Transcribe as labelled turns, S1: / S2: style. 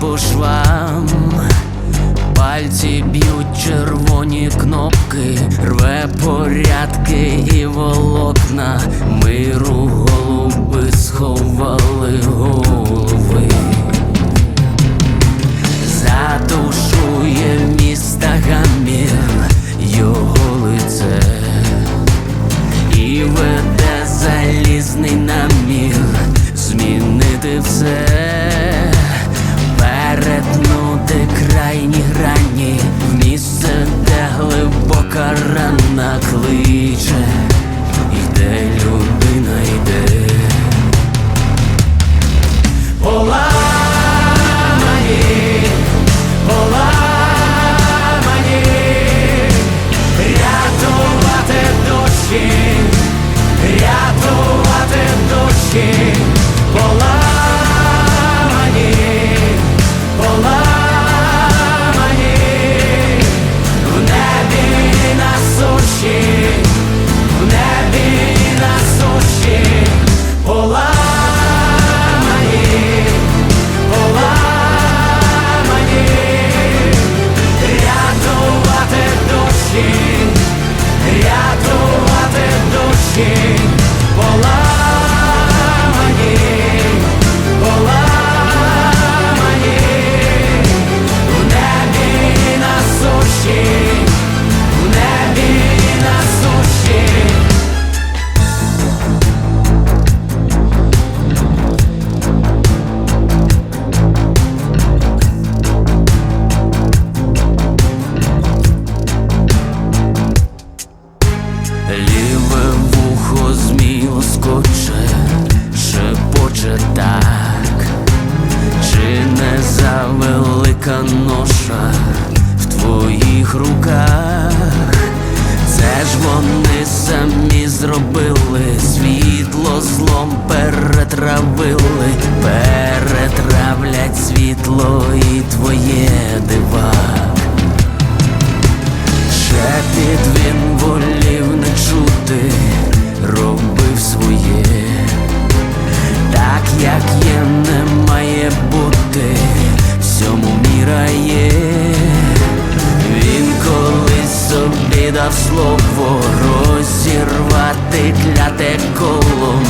S1: по швам, пальці б'ють червоні кнопки, рве порядки і волокна, миру голуби сховали голови. Задушує міста гамір його лице. І веде залізний намір змінити все, крайні грані Шепоче так, чи не завелика ноша в твоїх руках? Це ж вони самі зробили, світло злом перетравили, всьому. Він колись собі дав слово розірвати кляте коло.